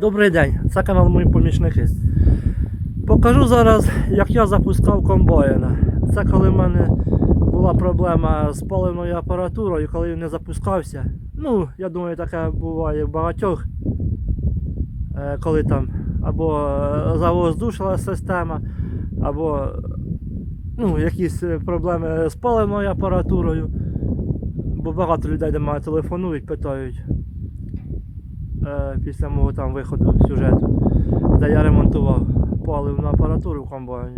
Добрий день, це канал мої помічники. Покажу зараз, як я запускав комбайна. Це коли в мене була проблема з паливною апаратурою, коли він не запускався. Ну, я думаю, таке буває в багатьох, Е, коли там або е, завоздушила система, або ну, якісь е, проблеми з паливною апаратурою. Бо багато людей до мене телефонують, питають після мого там виходу сюжету, де я ремонтував паливну апаратуру в комбайні.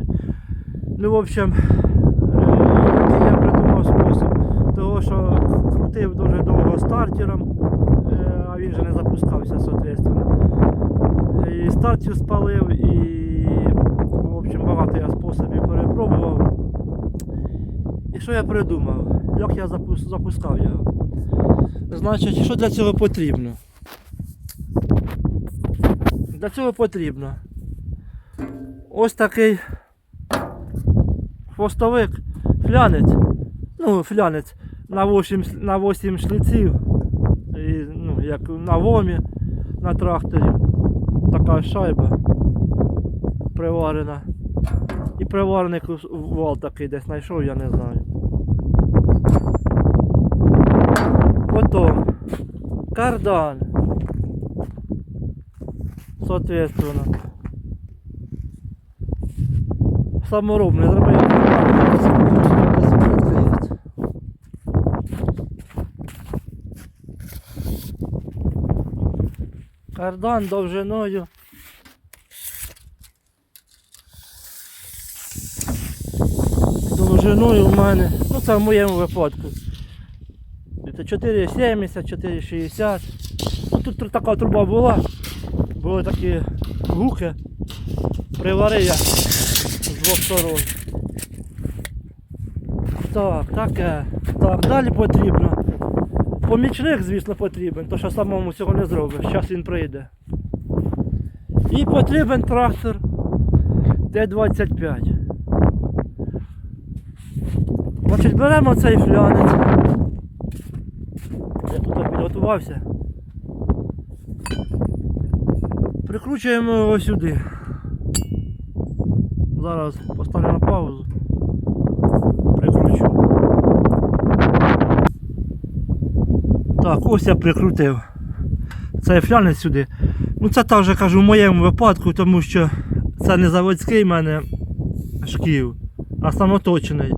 Ну, в общем, е, я придумав спосіб, того, що крутив дуже довго стартером, е, а він же не запускався, соответственно. І стартер спалив, і в общем, багато я способів перепробував. І що я придумав? Як я запускав його? Значить, що для цього потрібно? Для цього потрібно ось такий хвостовик, флянець. Ну, флянець на 8, ш- на 8 шліців. І, ну, як на вомі на тракторі. Така шайба приварена. І приварений вал такий десь знайшов, я не знаю. Потом кардан. Соответственно. Саморобний зробив. Кардан довжиною. Довжиною в мене. Ну це в моєму випадку. Це 4,70, 4,60. Ну тут така труба була. Були такі гуки. Приварив я з двох сторон. Так, таке. Так, далі потрібно. Помічник, звісно, потрібен, то що самому цього не зробиш. Зараз він прийде. І потрібен трактор Т-25. Значить, беремо цей флянець. Я тут підготувався. Прикручуємо його сюди. Зараз поставлю на паузу. Прикручу. Так, ось я прикрутив цей флянець сюди. Ну це так вже кажу в моєму випадку, тому що це не заводський в мене шків, а самоточений.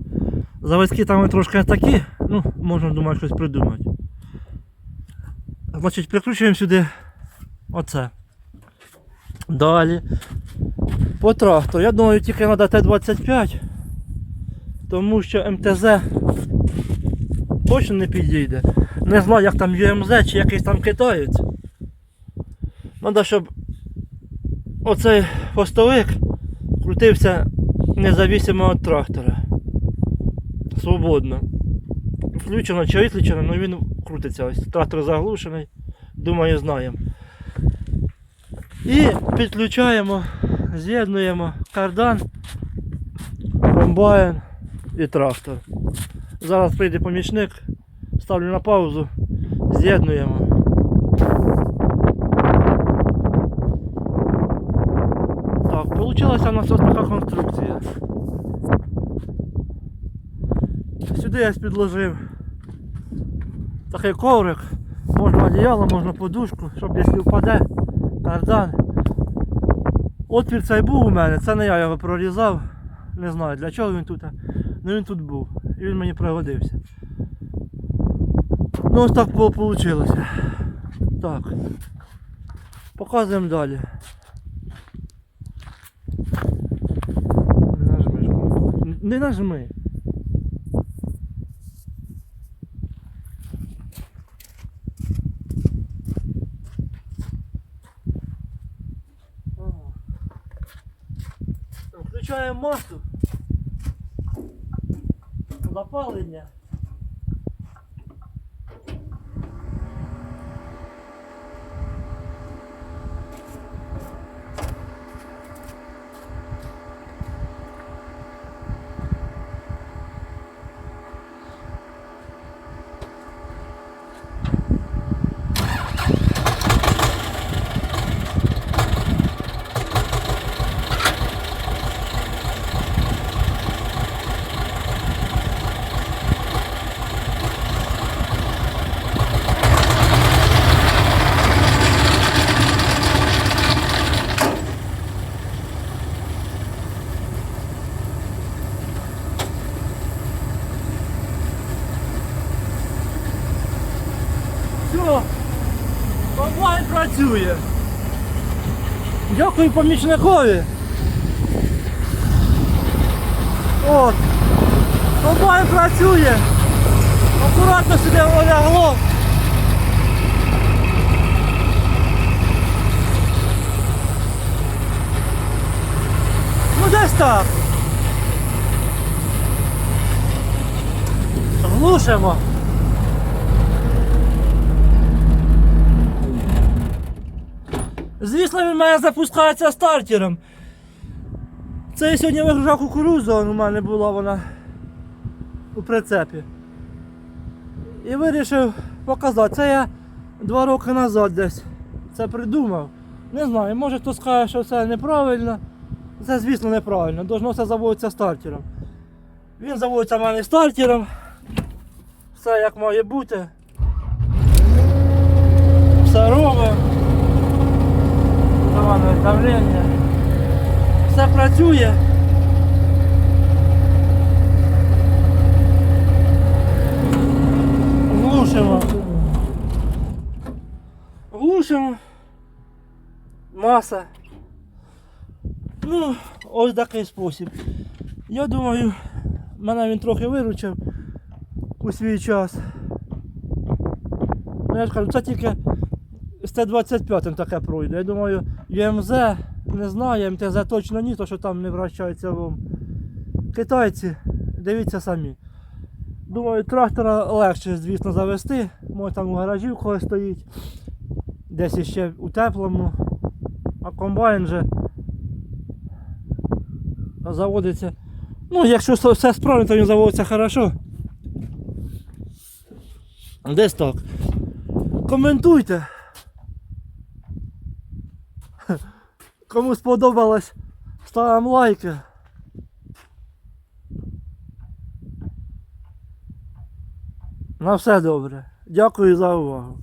Заводські там трошки такі, ну, можна думаю, щось придумати. Значить, прикручуємо сюди оце. Далі. По трактору. Я думаю, тільки треба Т-25, тому що МТЗ точно не підійде. Не знаю, як там UMZ чи якийсь там китаєць. Треба, щоб оцей хвостовик крутився независимо від трактора. Свободно. Включено чи виключено, але він крутиться. Ось трактор заглушений. Думаю, знаємо. І підключаємо, з'єднуємо кардан, комбайн і трактор. Зараз прийде помічник, ставлю на паузу, з'єднуємо. Так, получилася у нас ось така конструкція. Сюди я підложив такий коврик, можна одіяло, можна подушку, щоб якщо впаде кардан. Отвір цей був у мене, це не я його прорізав. Не знаю для чого він тут. Ну він тут був. І він мені пригодився. Ну ось так вийшло. Так. Показуємо далі. Не нажми. Не нажми. Включаємо масу. Запалення. Дякую помічникові. От. Комбайн працює. Акуратно сюди олягло. Ну десь так. Глушимо. Звісно, він мене запускається стартером. Це я сьогодні вигружав кукурудзу, он у мене була вона у прицепі. І вирішив показати. Це я два роки назад десь це придумав. Не знаю, може хто скаже, що це неправильно. Це, звісно, неправильно. Должно все заводитися стартером. Він заводиться в мене стартером. Все як має бути. Все робимо. Нормальне давлення. Все працює. Глушимо. Глушимо. Маса. Ну, ось такий спосіб. Я думаю, мене він трохи виручив у свій час. Ну, я ж кажу, це тільки з Т-25 таке пройде. Я думаю, ЮМЗ не знає, МТЗ точно ні, то що там не вращається вам. Китайці, дивіться самі. Думаю, трактора легше, звісно, завести. Може там у гаражі в когось стоїть. Десь іще у теплому. А комбайн же заводиться. Ну, якщо все справно, то він заводиться хорошо. Десь так. Коментуйте. Кому сподобалось, ставимо лайки. На все добре. Дякую за увагу.